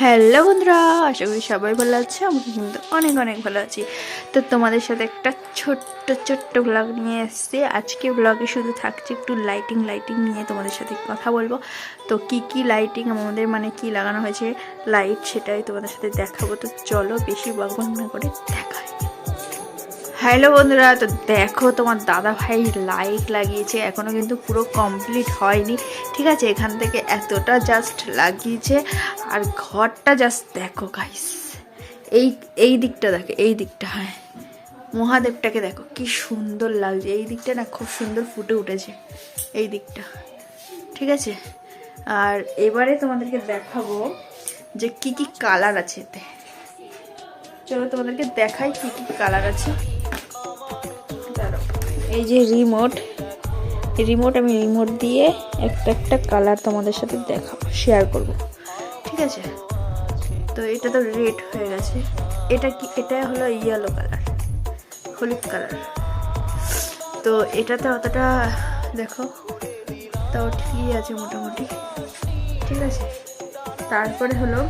Hello বন্ধুরা, আশা করি সবাই ভালো আছে, আমি কিন্তু অনেক অনেক ভালো আছি। তো তোমাদের সাথে একটা ছোট্ট ছোট্ট ব্লগ নিয়ে এসেছি। আজকে ব্লগে শুধু থাকছে একটু লাইটিং লাইটিং নিয়ে তোমাদের সাথে কথা বলব। তো কি কি লাইটিং আমাদের মানে কি লাগানো হয়েছে লাইট সেটাই তোমাদের সাথে দেখাবো। তো চলো বেশি বকবক না করে দেখাই। হ্যালো বন্ধুরা, তো দেখো তোমার দাদা ভাই লাইট লাগিয়েছে, এখনও কিন্তু পুরো কমপ্লিট হয়নি। ঠিক আছে, এখান থেকে এতটা জাস্ট লাগিয়েছে, আর ঘরটা জাস্ট দেখো গাইস এই এই দিকটা দেখো, এই দিকটা হ্যাঁ। মহাদেবটাকে দেখো, কি সুন্দর লাগছে, এই দিকটা না খুব সুন্দর ফুটে উঠেছে, এই দিকটা। ঠিক আছে, আর এবারে তোমাদেরকে দেখাবো যে কি কি কালার আছে এতে। চলো তোমাদেরকে দেখাই কি কি কালার আছে। এই যে রিমোট রিমোট আমি রিমোট দিয়ে একটা একটা কালার তোমাদের সাথে দেখাবো শেয়ার করব। ঠিক আছে? তো এটা তো রেড হয়ে গেছে। এটা কি, এটা হলো ইয়েলো কালার হলুদ কালার তো এটাতে অতটা, দেখো, তাও ঠিকই আছে মোটামুটি। ঠিক আছে? তারপরে হলো,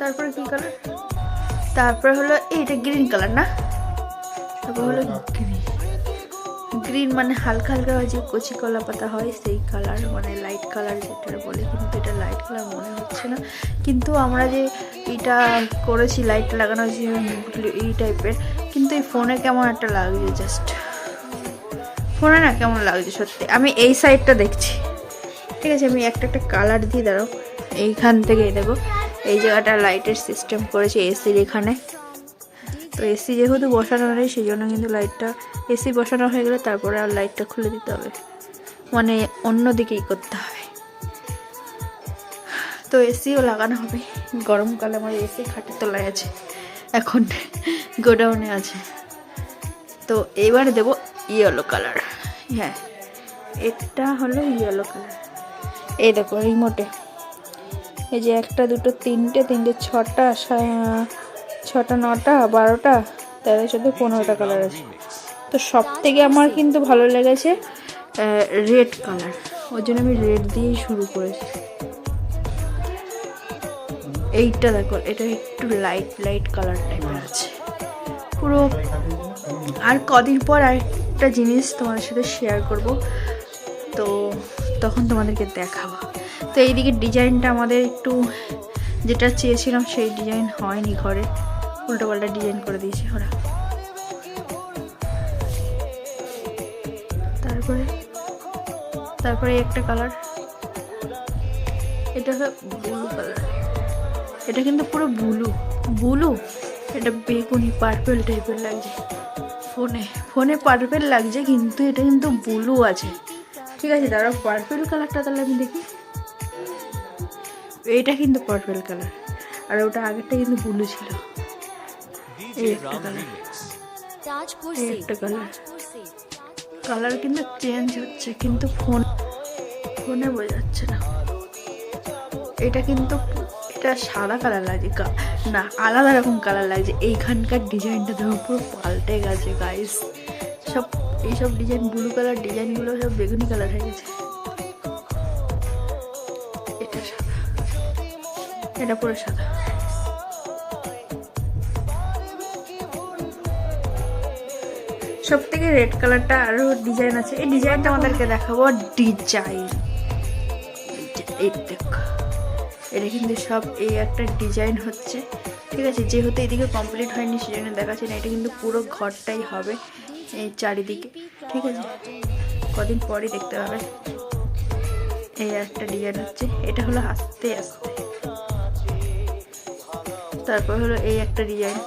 তারপরে কি কালার তারপরে হলো, এইটা গ্রিন কালার না? তারপর হলো গ্রিন গ্রিন মানে হালকা হালকা যে কচি কলা পাতা হয়, সেই কালার মানে লাইট কালার যেটা বলে, কিন্তু এটা লাইট কালার মনে হচ্ছে না। কিন্তু আমরা যে এটা করেছি লাইট লাগানো হয়েছে এই টাইপের কিন্তু এই ফোনে কেমন একটা লাগছে জাস্ট ফোনে না কেমন লাগছে সত্যি। আমি এই সাইডটা দেখছি। ঠিক আছে, আমি একটা একটা কালার দিয়ে দাঁড়াও। এইখান থেকে দেখো, এই জায়গাটা লাইটের সিস্টেম করেছে এসির এখানে। তো এসি যেহেতু বসানো নেই সেই জন্য কিন্তু লাইটটা এসি বসানো হয়ে গেলে তারপরে আর লাইটটা খুলে দিতে হবে। মানে অন্য দিকেই করতে হবে। তো এসিও লাগানো হবে। গরমকালে আমার এসি খাটের তলায় আছে। এখন গোডাউনে আছে। তো এবার দেবো ইয়েলো কালার হ্যাঁ এটা হলো ইয়েলো কালার এই দেখো রিমোটে এই যে একটা, দুটো, তিনটে তিনটে, ছটা ছটা, নটা, বারোটা, তেরো, চোদ্দ, পনেরোটা কালার আছে। তো সব থেকে আমার কিন্তু ভালো লেগেছে রেড কালার ওই জন্য আমি রেড দিয়েই শুরু করেছি। এইটা দেখো, এটা একটু লাইট লাইট কালার টাইপের আছে। পুরো, আর কদিন পর আরেকটা জিনিস তোমাদের সাথে শেয়ার করব। তো তখন তোমাদেরকে দেখাবো। তো এইদিকে ডিজাইনটা আমাদের একটু যেটা চেয়েছিলাম, সেই ডিজাইন হয়নি ঘরে। উল্টো পাল্টা ডিজাইন করে দিয়েছে ওরা। তারপরে তারপরে একটা কালার এটা ব্লু কালার এটা কিন্তু পুরো ব্লু ব্লু এটা বেগুনি পার্পেল টাইপের লাগছে। ফোনে ফোনে পার্পেল লাগছে, কিন্তু এটা কিন্তু ব্লু আছে। ঠিক আছে, দাঁড়াও পার্পেল কালারটা তাহলে আমি দেখি। এইটা কিন্তু পার্পেল কালার আর ওটা আগেরটা কিন্তু ব্লু ছিল। কালার কিন্তু চেঞ্জ হচ্ছে কিন্তু ফোন ফোনে বোঝাচ্ছে না এটা কিন্তু এটা সাদা কালার লাগছে। না আলাদা রকম কালার লাগছে। এইখানকার ডিজাইনটা ধরো পুরো পাল্টে গেছে গাইস সব এইসব ডিজাইন ব্লু কালার ডিজাইনগুলো সব বেগুনি কালার হয়ে গেছে। এটা সাদা এটা পুরো সাদা। সব থেকে রেড কালারটা আরও ডিজাইন আছে। এই ডিজাইনটা আমাদেরকে দেখাবো ডিজাইন এই এটা কিন্তু সব এই একটা ডিজাইন হচ্ছে। ঠিক আছে, যেহেতু এদিকে কমপ্লিট হয়নি, সেজন্য দেখাচ্ছে না। এটা কিন্তু পুরো ঘরটাই হবে এই চারিদিকে। ঠিক আছে, কদিন পরই দেখতে পাবে। এই একটা ডিজাইন হচ্ছে। এটা হলো আস্তে আস্তে। তারপর হলো এই একটা ডিজাইন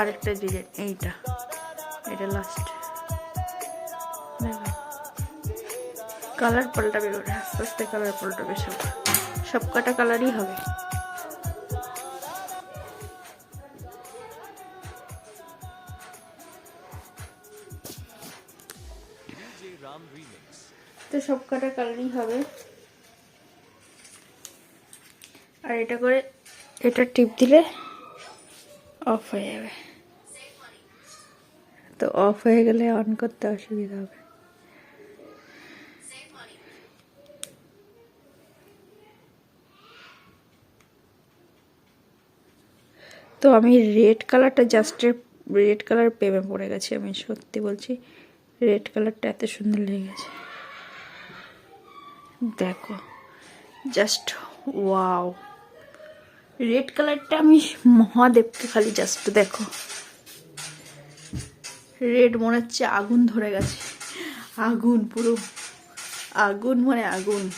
আরেকটা ডিজাইন এইটা। এটা লাস্ট কালার পাল্টাবে ওটা আস্তে আস্তে কালার পাল্টাবে সব সব কটা কালারই হবে। তো সব কটা কালারই হবে। আর এটা করে, এটা টিপ দিলে অফ হয়ে যাবে। তো অফ হয়ে গেলে অন করতে অসুবিধা হবে। তো আমি রেড কালারটা জাস্ট রেড কালার প্রেমে পড়ে গেছি আমি, সত্যি বলছি। রেড কালারটা এত সুন্দর লেগেছে দেখো জাস্ট ওয়াও রেড কালারটা আমি মহাদেবকে খালি জাস্ট দেখো। রেড মনে হচ্ছে আগুন ধরে গেছে। আগুন, পুরো আগুন মানে আগুন।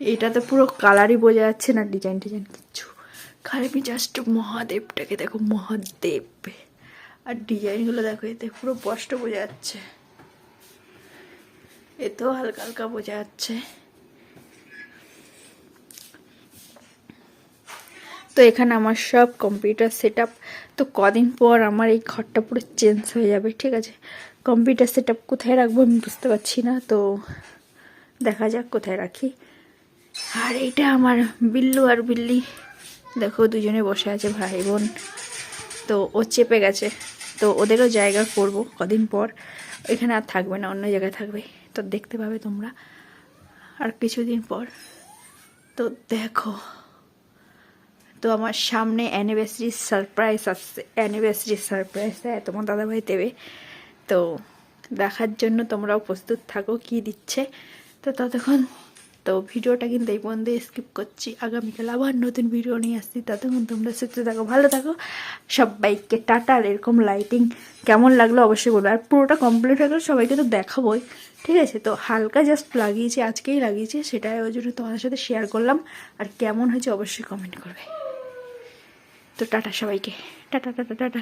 এটাতে পুরো কালারই বোঝা যাচ্ছে না, ডিজাইন ডিজাইন কিচ্ছু। খালি জাস্ট মহাদেবটাকে দেখো, মহাদেব। আর ডিজাইনগুলো দেখো, এতে পুরো স্পষ্ট বোঝা যাচ্ছে। এতেও হালকা হালকা বোঝা যাচ্ছে। তো এখানে আমার সব কম্পিউটার সেট তো কদিন পর আমার এই ঘরটা পুরো চেঞ্জ হয়ে যাবে, ঠিক আছে? কম্পিউটার সেট কোথায় রাখব আমি বুঝতে পারছি না, তো দেখা যাক কোথায় রাখি। আর এইটা আমার বিল্লু আর বিল্লি। দেখো, দুজনে বসে আছে ভাই বোন। তো ও চেপে গেছে। তো ওদেরও জায়গা করব কদিন পর। এখানে আর থাকবে না, অন্য জায়গায় থাকবে। তো দেখতে পাবে তোমরা। আর কিছুদিন পর। তো দেখো। তো আমার সামনে অ্যানিভার্সারি সারপ্রাইজ আসছে। অ্যানিভার্সারি সারপ্রাইজ দেয় তোমার দাদাভাই দেবে। তো দেখার জন্য তোমরাও প্রস্তুত থাকো কি দিচ্ছে। তো ততক্ষণ, তো ভিডিওটা কিন্তু এই পর্যন্ত স্কিপ করছি। আগামীকাল আবার নতুন ভিডিও নিয়ে আসছি। ততক্ষণ তোমরা সুস্থ থাকো, ভালো থাকো। সবাইকে টাটা। আর এরকম লাইটিং কেমন লাগল অবশ্যই বলব আর পুরোটা কমপ্লিট হয়ে গেলে সবাইকে তো দেখাবোই। ঠিক আছে? তো হালকা জাস্ট লাগিয়েছি, আজকেই লাগিয়েছি। সেটাই ওই জন্য তোমাদের সাথে শেয়ার করলাম। আর কেমন হয়েছে অবশ্যই কমেন্ট করবে। তো টাটা সবাইকে। Tata tata tata.